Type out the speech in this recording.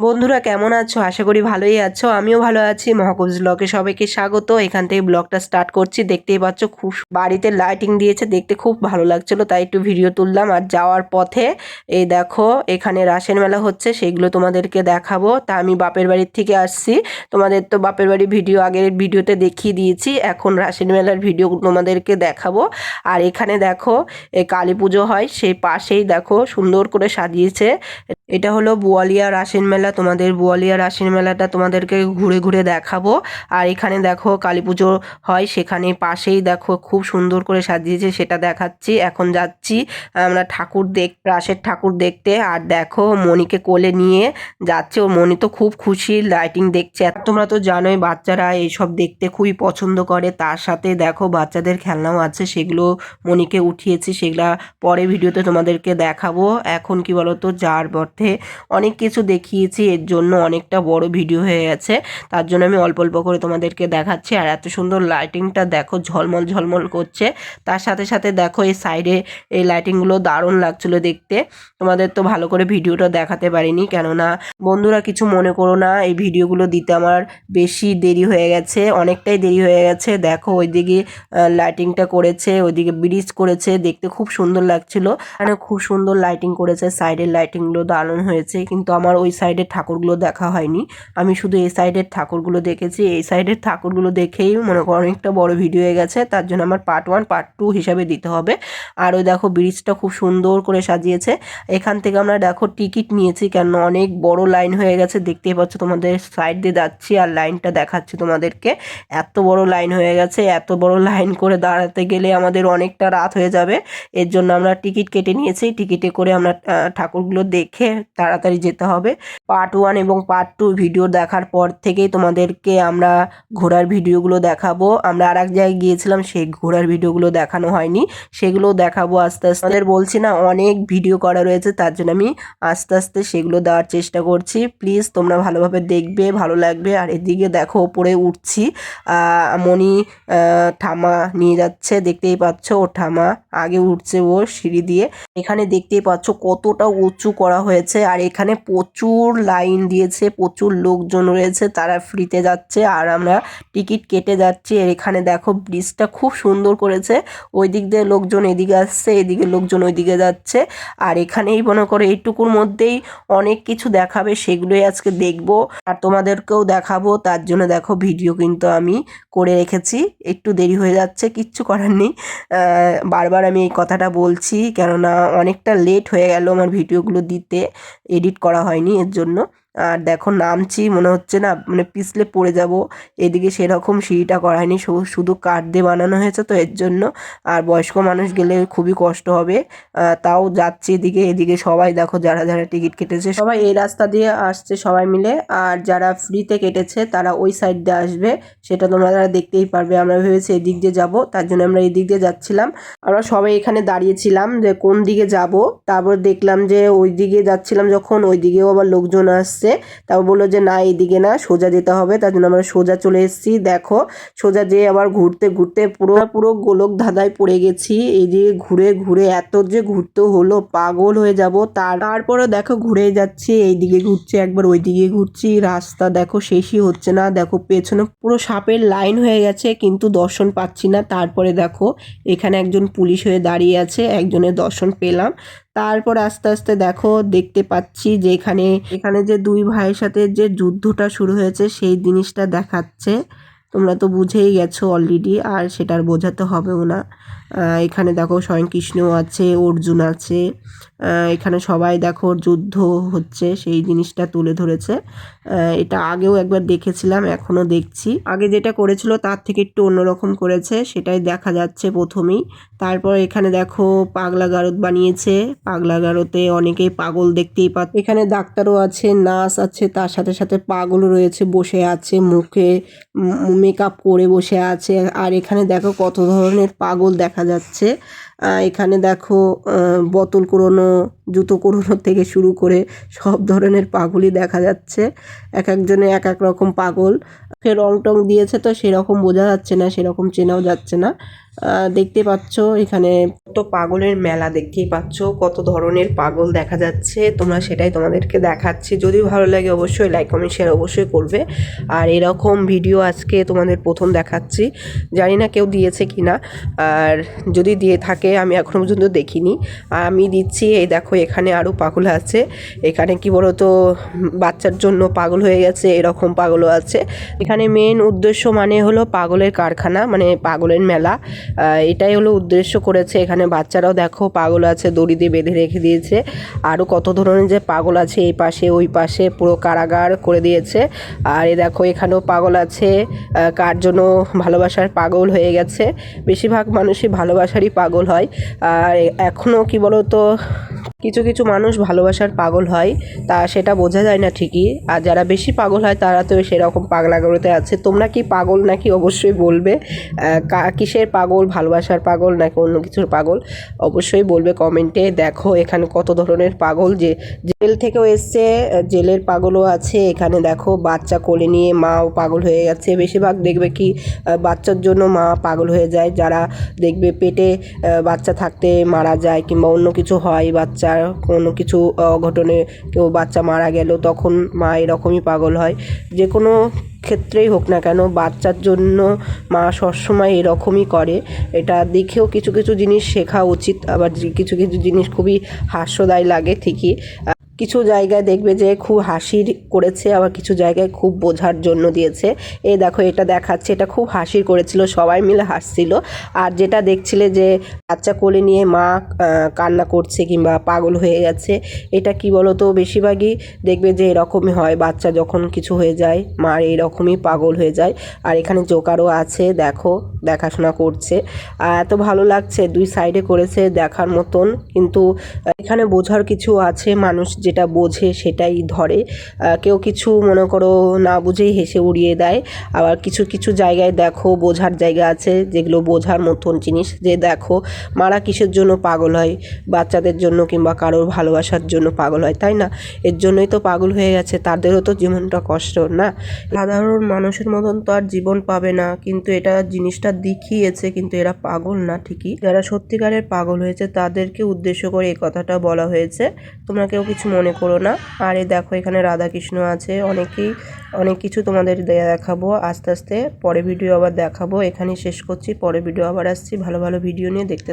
বন্ধুরা, কেমন আছো? আশা করি ভালোই আছো। আমিও ভালো আছি। মহাকুজ ব্লগে সবাইকে স্বাগত। এখান থেকে ব্লগটা স্টার্ট করছি। দেখতেই পাচ্ছ, খুব বাড়িতে লাইটিং দিয়েছে। দেখতে খুব ভালো লাগছিল, তাই একটু ভিডিও তুললাম। আর যাওয়ার পথে, এই দেখো, এখানে রাসের মেলা হচ্ছে, সেগুলো তোমাদেরকে দেখাবো। তা আমি বাপের বাড়ির থেকে আসছি। তোমাদের তো বাপের বাড়ির ভিডিও আগের ভিডিওতে দেখিয়ে দিয়েছি। এখন রাসের মেলার ভিডিও তোমাদেরকে দেখাবো। আর এখানে দেখো কালী পুজো হয়, সেই পাশেই দেখো, সুন্দর করে সাজিয়েছে এটা হলো বোয়ালিয়া রাসের মেলা। তোমাদের বোয়ালিয়া রাসের মেলাটা তোমাদেরকে ঘুরে ঘুরে দেখাবো। আর এখানে দেখো কালী পুজো হয়, সেখানে পাশেই দেখো খুব সুন্দর করে সাজিয়েছে, সেটা দেখাচ্ছি। এখন যাচ্ছি আমরা ঠাকুর দেখ, রাসের ঠাকুর দেখতে। আর দেখো মণিকে কোলে নিয়ে যাচ্ছে। ও মণি তো খুব খুশি লাইটিং দেখছে। তোমরা তো জানোই বাচ্চারা এইসব দেখতে খুবই পছন্দ করে। তার সাথে দেখো বাচ্চাদের খেলনাও আছে, সেগুলো মণিকে উঠিয়েছি, সেগুলা পরে ভিডিওতে তোমাদেরকে দেখাবো। এখন কি বলতো, যার অর্থে অনেক কিছু দেখিয়েছি, এর জন্য অনেকটা বড় ভিডিও হয়ে গেছে। তার জন্য আমি অল্প অল্প করে তোমাদেরকে দেখাচ্ছি। আর এত সুন্দর লাইটিংটা দেখো, ঝলমল ঝলমল করছে। তার সাথে সাথে দেখো, এই সাইডে এই লাইটিংগুলো দারুণ লাগছিল দেখতে। তোমাদের তো ভালো করে ভিডিওটা দেখাতে পারিনি। কেননা বন্ধুরা কিছু মনে করো না, এই ভিডিওগুলো দিতে আমার বেশি দেরি হয়ে গেছে, অনেকটাই দেরি হয়ে গেছে। দেখো, ওইদিকে লাইটিংটা করেছে, ওইদিকে ব্রিজ করেছে, দেখতে খুব সুন্দর লাগছিল। মানে খুব সুন্দর লাইটিং করেছে সাইডের লাইটিংগুলো দারুণ হয়েছে, কিন্তু আমার ওই সাইডের ঠাকুরগুলো দেখা হয়নি। আমি শুধু এই সাইডের ঠাকুরগুলো দেখেছি। এই সাইডের ঠাকুরগুলো দেখেই মনে করো অনেকটা বড় ভিডিও হয়ে গেছে, তার জন্য আমার পার্ট ওয়ান পার্ট টু হিসাবে দিতে হবে। আর ওই দেখো ব্রিজটা খুব সুন্দর করে সাজিয়েছে। এখান থেকে আমরা দেখো টিকিট নিয়েছি কেন অনেক বড় লাইন হয়ে গেছে। দেখতেই পাচ্ছ তোমাদের সাইড দিয়ে যাচ্ছি আর লাইনটা দেখাচ্ছি তোমাদেরকে। এত বড় লাইন হয়ে গেছে, এত বড় লাইন করে দাঁড়াতে গেলে আমাদের অনেকটা রাত হয়ে যাবে। এর জন্য আমরা টিকিট কেটে নিয়েছি। টিকিটে করে আমরা ঠাকুরগুলো দেখে তাড়াতাড়ি যেতে হবে। পার্ট ওয়ান এবং পার্ট টু ভিডিও দেখার পর থেকেই তোমাদেরকে আমরা ঘোরার ভিডিওগুলো দেখাবো। আমরা আর এক জায়গায় গিয়েছিলাম, সেই ঘোরার ভিডিওগুলো দেখানো হয়নি। সেগুলো দেখাবো আস্তে আস্তে। আমাদের বলছি না, অনেক ভিডিও করা রয়েছে, তার জন্য আমি আস্তে আস্তে সেগুলো দেওয়ার চেষ্টা করছি। প্লিজ তোমরা ভালোভাবে দেখবে, ভালো লাগবে। আর এদিকে দেখো, ওপরে উঠছি। মণি ঠামা নিয়ে যাচ্ছে, দেখতেই পাচ্ছ, ও ঠামা আগে উঠছে ও সিঁড়ি দিয়ে। এখানে দেখতেই পাচ্ছ কতটা উঁচু করা হয়েছে। আর এখানে প্রচুর লাইন দিয়েছে, প্রচুর লোকজন রয়েছে, তারা ফ্রিতে যাচ্ছে আর আমরা টিকিট কেটে যাচ্ছি। আর এখানে দেখো ব্রিজটা খুব সুন্দর করেছে ওই দিক দিয়ে লোকজন এদিকে আসছে, এদিকে লোকজন ওইদিকে যাচ্ছে। আর এখানেই মনে করো এইটুকুর মধ্যেই অনেক কিছু দেখাবে, সেগুলোই আজকে দেখব। আর তোমাদেরকেও দেখাবো, তার জন্য দেখো ভিডিও কিন্তু আমি করে রেখেছি, একটু দেরি হয়ে যাচ্ছে, কিচ্ছু করার নেই। বারবার আমি এই কথাটা বলছি, কেননা অনেকটা লেট হয়ে গেল আমার ভিডিওগুলো দিতে। এডিট করা হয়নি এর জন্য। আর দেখো নামছি, মনে হচ্ছে না মানে পিছলে পড়ে যাব। এদিকে সেরকম সিঁড়িটা করা হয়নি শুধু কাঠ দিয়ে বানানো হয়েছে তো, এর জন্য। আর বয়স্ক মানুষ গেলে খুবই কষ্ট হবে। তাও যাচ্ছি এদিকে এদিকে সবাই দেখো যারা যারা টিকিট কেটেছে, সবাই এই রাস্তা দিয়ে আসছে সবাই মিলে। আর যারা ফ্রিতে কেটেছে, তারা ওই সাইড দিয়ে আসবে, সেটা তোমরা তারা দেখতেই পারবে। আমরা ভেবেছি এদিক দিয়ে যাব, তার জন্য আমরা এই দিক দিয়ে যাচ্ছিলাম। আমরা সবাই এখানে দাঁড়িয়েছিলাম যে কোন দিকে যাব, তারপর দেখলাম যে ওই দিকে যাচ্ছিলাম যখন ওই দিকেও আবার লোকজন আসছে। আসছে তারপর বলল যে, না এইদিকে না, সোজা যেতে হবে। তার জন্য আমরা সোজা চলে এসেছি। দেখো, সোজা যেয়ে আবার ঘুরতে ঘুরতে পুরো পুরো গোলক ধাঁধায় পড়ে গেছি। এই যে ঘুরে ঘুরে এত যে ঘুরতে হলো, পাগল হয়ে যাব। তার তারপরে দেখো, ঘুরে যাচ্ছি, এইদিকে ঘুরছি, একবার ওইদিকে ঘুরছি। রাস্তা দেখো, শেষই হচ্ছে না। দেখো, পেছনে পুরো সাপের লাইন হয়ে গেছে, কিন্তু দর্শন পাচ্ছি না। তারপরে দেখো, এখানে একজন পুলিশ হয়ে দাঁড়িয়ে আছে, একজনের দর্শন পেলাম। তারপর আস্তে আস্তে দেখো, দেখতে পাচ্ছি যে এখানে এখানে যে দুই ভাইয়ের সাথে যে যুদ্ধটা শুরু হয়েছে, সেই জিনিসটা দেখাচ্ছে। তোমরা তো বুঝেই গেছো অলরেডি আর সেটার বোঝাতে হবেও না। এখানে দেখো স্বয়ং কৃষ্ণও আছে, অর্জুন আছে। এখানে সবাই দেখো যুদ্ধ হচ্ছে, সেই জিনিসটা তুলে ধরেছে। এটা আগেও একবার দেখেছিলাম, এখনও দেখছি। আগে যেটা করেছিল তার থেকে একটু অন্যরকম করেছে, সেটাই দেখা যাচ্ছে প্রথমেই। তারপর এখানে দেখো পাগলা গারদ বানিয়েছে। পাগলা গারদে অনেকেই পাগল দেখতেই পা এখানে ডাক্তারও আছে, নার্স আছে, তার সাথে সাথে পাগল রয়েছে, বসে আছে, মুখে মেকআপ করে বসে আছে। আর এখানে দেখো কত ধরনের পাগল দেখা যাচ্ছে। আহ, এখানে দেখো বোতল কুড়োনো, জুতো কুড়োনো থেকে শুরু করে সব ধরনের পাগলই দেখা যাচ্ছে। এক একজনে এক এক রকম পাগল। সে রং টং দিয়েছে তো সেরকম বোঝা যাচ্ছে না, সেরকম চেনাও যাচ্ছে না। দেখতে পাচ্ছ, এখানে তো পাগলের মেলা দেখতেই পাচ্ছ, কত ধরনের পাগল দেখা যাচ্ছে। তোমরা সেটাই তোমাদেরকে দেখাচ্ছি। যদি ভালো লাগে অবশ্যই লাইক কমেন্ট শেয়ার অবশ্যই করবে। আর এরকম ভিডিও আজকে তোমাদের প্রথম দেখাচ্ছি। জানি না কেউ দিয়েছে কি না আর যদি দিয়ে থাকে আমি এখনও পর্যন্ত দেখিনি। আমি দিচ্ছি, এই দেখো এখানে আরও পাগল আছে। এখানে কি বলতো, বাচ্চার জন্য পাগল হয়ে গেছে, এরকম পাগলও আছে। এখানে মেন উদ্দেশ্য মানে হলো পাগলের কারখানা মানে পাগলের মেলা। এটাই হলো উদ্দেশ্য করেছে। এখানে বাচ্চারাও দেখো পাগল আছে, দড়ি দিয়ে বেঁধে রেখে দিয়েছে। আরও কত ধরনের যে পাগল আছে, এই পাশে, ওই পাশে পুরো কারাগার করে দিয়েছে। আর এ দেখো এখানেও পাগল আছে। কার জন্য ভালোবাসার পাগল হয়ে গেছে? বেশিরভাগ মানুষই ভালোবাসারই পাগল হয়। আর এখনও কী বলো তো কিছু কিছু মানুষ ভালোবাসার পাগল হয়, তা সেটা বোঝা যায় না ঠিকই। আর যারা বেশি পাগল হয়, তারা তো সেরকম পাগলাগড়তে আছে। তোমরা কি পাগল নাকি অবশ্যই বলবে? কিসের পাগল? ভালোবাসার পাগল নাকি অন্য কিছুর পাগল? অবশ্যই বলবে কমেন্টে। দেখো, এখানে কত ধরনের পাগল যে, জেল থেকেও এসছে, জেলের পাগলও আছে। এখানে দেখো, বাচ্চা কোলে নিয়ে মাও পাগল হয়ে গেছে। বেশিরভাগ দেখবে কি বাচ্চার জন্য মা পাগল হয়ে যায়। যারা দেখবে পেটে বাচ্চা থাকতে মারা যায় কিংবা অন্য কিছু হয় বাচ্চার কোনো কিছু অঘটনে কেউ বাচ্চা মারা গেল, তখন মা এরকমই পাগল হয়। যে কোনো ক্ষেত্রেই হোক না কেন, বাচ্চার জন্য মা সবসময় এরকমই করে। এটা দেখেও কিছু কিছু জিনিস শেখা উচিত, আবার কিছু কিছু জিনিস খুবই হাস্যদায় লাগে ঠিকই। কিছু জায়গায় দেখবে যে খুব হাসির করেছে, আবার কিছু জায়গায় খুব বোঝার জন্য দিয়েছে। এই দেখো, এটা দেখাচ্ছে, এটা খুব হাসির করেছিল, সবাই মিলে হাসছিল। আর যেটা দেখছিলে যে বাচ্চা কোলে নিয়ে মা কান্না করছে কিংবা পাগল হয়ে গেছে, এটা কি বলো তো বেশিরভাগই দেখবে যে এরকমই হয়, বাচ্চা যখন কিছু হয়ে যায়, মার এরকমই পাগল হয়ে যায়। আর এখানে জোকারও আছে, দেখো, দেখাশোনা করছে। আর এত ভালো লাগছে, দুই সাইডে করেছে দেখার মতন, কিন্তু এখানে বোঝার কিছু আছে, মানুষ যেটা বোঝে সেটাই ধরে। কেউ কিছু মনে করো না বুঝেই হেসে উড়িয়ে দেয়। আবার কিছু কিছু জায়গায় দেখো বোঝার জায়গা আছে যেগুলো বোঝার মতন জিনিস। যে দেখো মারা কিসের জন্য পাগল হয়? বাচ্চাদের জন্য কিংবা কারোর ভালোবাসার জন্য পাগল হয়, তাই না? এর জন্যই তো পাগল হয়ে গেছে, তাদেরও তো জীবনটা কষ্ট, না? সাধারণ মানুষের মতন তো আর জীবন পাবে না, কিন্তু এটা জিনিসটা দেখিয়েছে কিন্তু এরা পাগল না, ঠিকই? যারা সত্যিকারের পাগল হয়েছে তাদেরকে উদ্দেশ্য করে এই কথাটা বলা হয়েছে। তোমরা কেউ কিছু মনে করো না। আর এই দেখো, এখানে রাধাকৃষ্ণ আছে। অনেকেই, অনেক কিছু তোমাদের দেখাবো। আস্তে আস্তে পরে ভিডিও আবার দেখাবো। এখানেই শেষ করছি। পরে ভিডিও আবার আসছি। ভালো ভালো ভিডিও নিয়ে দেখতে